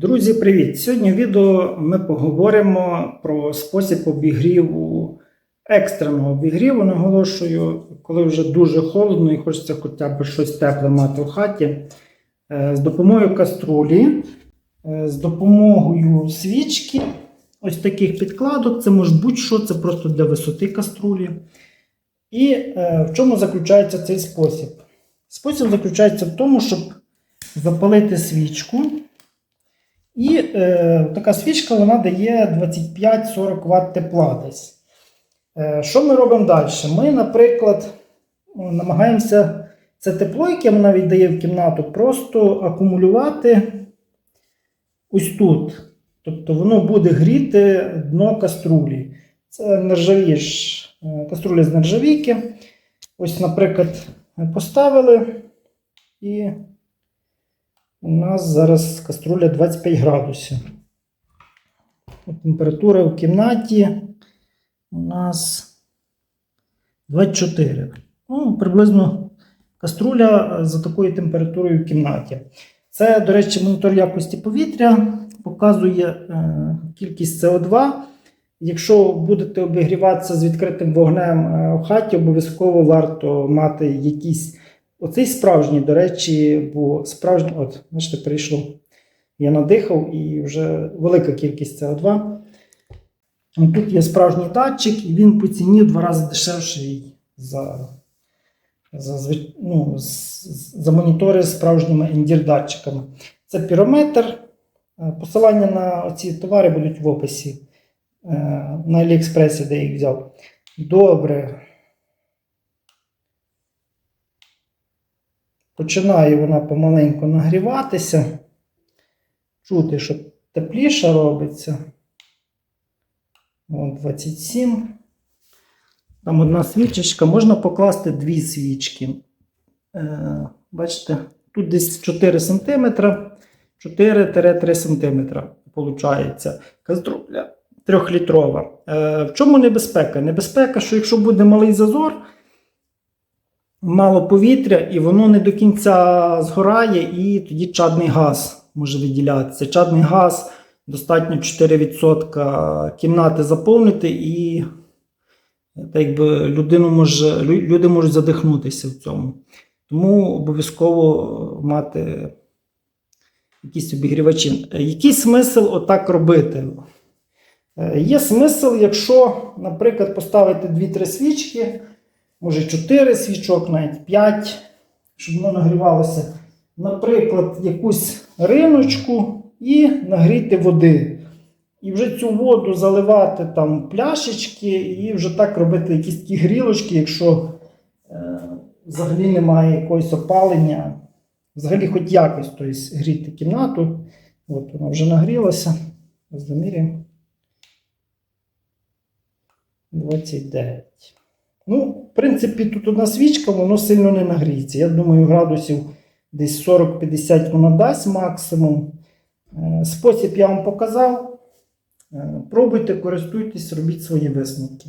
Друзі, привіт! Сьогодні в відео ми поговоримо про спосіб обігріву, екстреного обігріву, наголошую, коли вже дуже холодно і хочеться хоча б щось тепле мати в хаті. Е, З допомогою каструлі, е, з допомогою свічки, ось таких підкладок, це може будь-що, це просто для висоти каструлі. І е, в чому заключається цей спосіб? Спосіб заключається в тому, щоб запалити свічку. І е, така свічка вона дає 25-40 Вт тепла десь. Е, що ми робимо далі? Ми, наприклад, намагаємося це тепло, яке вона віддає в кімнату, просто акумулювати ось тут. Тобто воно буде гріти дно каструлі. Це нержавіж, е, каструля з нержавійки. Ось, наприклад, поставили і у нас зараз каструля 25 градусів. Температура в кімнаті у нас 24. Ну, приблизно каструля за такою температурою в кімнаті. Це, до речі, монітор якості повітря показує е, кількість СО2. Якщо будете обігріватися з відкритим вогнем е, в хаті, обов'язково варто мати якісь Оцей справжній, до речі, бо справжній, от, бачите, прийшло. Я надихав і вже велика кількість СО2. Тут є справжній датчик, і він по ціні в два рази дешевший за за, ну, за монітори з справжніми ендір-датчиками. Це пірометр. Е, Посилання на ці товари будуть в описі е, на Аліекспресі, де їх взяв. Добре. Починає вона помаленьку нагріватися. Чути, що тепліше робиться. Вон 27. Там одна свічечка. Можна покласти дві свічки. Е, бачите, тут десь 4 см, 4-3 см. Получається. Каструля трьохлітрова. Е, в чому небезпека? Небезпека, що якщо буде малий зазор, мало повітря, і воно не до кінця згорає, і тоді чадний газ може виділятися. Чадний газ достатньо 4% кімнати заповнити, і так якби людину може, люди можуть задихнутися в цьому. Тому обов'язково мати якісь обігрівачі. Який смисл отак робити? Е, Є смисл, якщо, наприклад, поставити 2-3 свічки, може 4 свічок, навіть 5, щоб воно нагрівалося. Наприклад, якусь риночку і нагріти води. І вже цю воду заливати там пляшечки, і вже так робити якісь такі грілочки, якщо е, взагалі немає якогось опалення. Взагалі, хоч якось тобто, гріти кімнату. От вона вже нагрілася. Заміряємо. 29. Ну, в принципі, тут одна свічка, воно сильно не нагріється. Я думаю, градусів десь 40-50 воно дасть максимум. Е, Спосіб я вам показав. Е, Пробуйте, користуйтесь, робіть свої висновки.